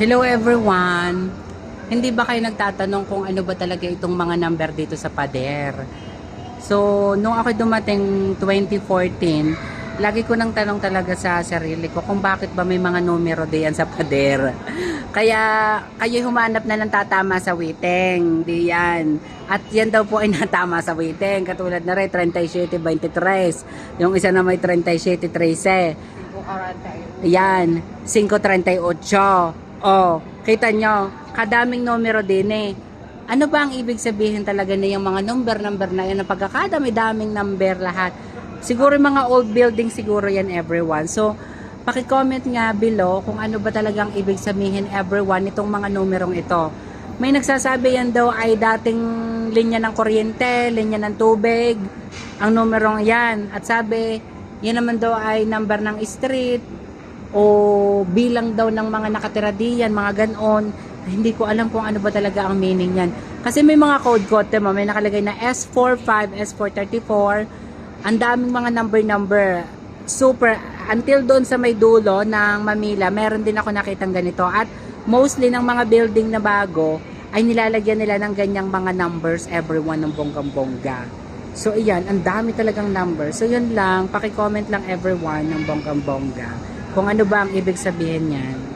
Hello everyone! Hindi ba kayo nagtatanong kung ano ba talaga itong mga number dito sa pader? So, nung ako dumating 2014, lagi ko nang tanong talaga sa sarili ko kung bakit ba may mga numero diyan sa pader. Kaya kayo humanap na ng tatama sa waiting. Di yan. At yan daw po ay natama sa waiting. Katulad na rin, 37-23. Yung isa na may 37-13. Yan, 538. Oh, kita nyo, kadaming numero din eh. Ano ba ang ibig sabihin talaga na yung mga number-number na na pagkakadami-daming number lahat? Siguro yung mga old building siguro yan everyone. So, paki-comment nga below kung ano ba talagang ibig sabihin everyone itong mga numerong ito. May nagsasabi yan daw ay dating linya ng kuryente, linya ng tubig, ang numerong yan. At sabi, yan naman daw ay number ng street, o bilang daw ng mga nakatira diyan, mga ganon. Hindi ko alam kung ano ba talaga ang meaning yan. Kasi may mga code code, mo, may nakalagay na S45, S434. Ang daming mga number-number. Super. Until doon sa may dulo ng Manila, meron din ako nakitang ganito. At mostly ng mga building na bago, ay nilalagyan nila ng ganyang mga numbers everyone ng bonggang-bongga. So, iyan, ang dami talagang numbers. So, yun lang, pakicomment lang everyone ng bonggang-bongga kung ano ba ang ibig sabihin niyan.